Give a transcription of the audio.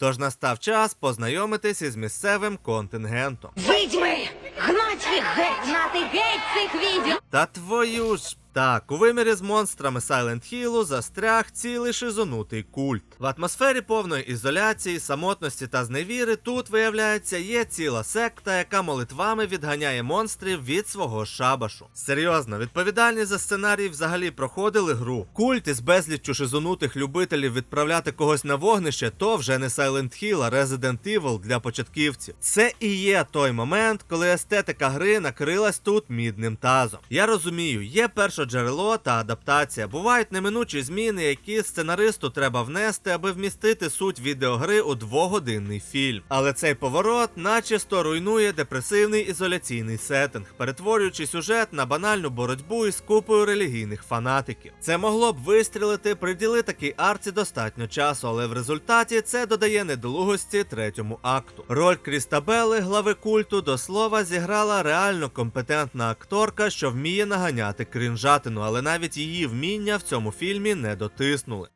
Тож настав час познайомитись із місцевим контингентом. Відьми! Гнать їх геть! Гнати геть цих відьм! Та твою ж. Так, у вимірі з монстрами Silent Hill застряг цілий шизонутий культ. В атмосфері повної ізоляції, самотності та зневіри тут, виявляється, є ціла секта, яка молитвами відганяє монстрів від свого шабашу. Серйозно, відповідальні за сценарій взагалі проходили гру. Культ із безліччю шизонутих любителів відправляти когось на вогнище, то вже не Silent Hill, а Resident Evil для початківців. Це і є той момент, коли естетика гри накрилась тут мідним тазом. Я розумію, є першоджерело та адаптація. Бувають неминучі зміни, які сценаристу треба внести, аби вмістити суть відеогри у двогодинний фільм. Але цей поворот начисто руйнує депресивний ізоляційний сеттинг, перетворюючи сюжет на банальну боротьбу із купою релігійних фанатиків. Це могло б вистрілити, приділи такій арці достатньо часу, але в результаті це додає недолугості третьому акту. Роль Крістабели, глави культу, до слова, зіграла реально компетентна акторка, що вміє наганяти крінжатину, але навіть її вміння в цьому фільмі не дотиснули.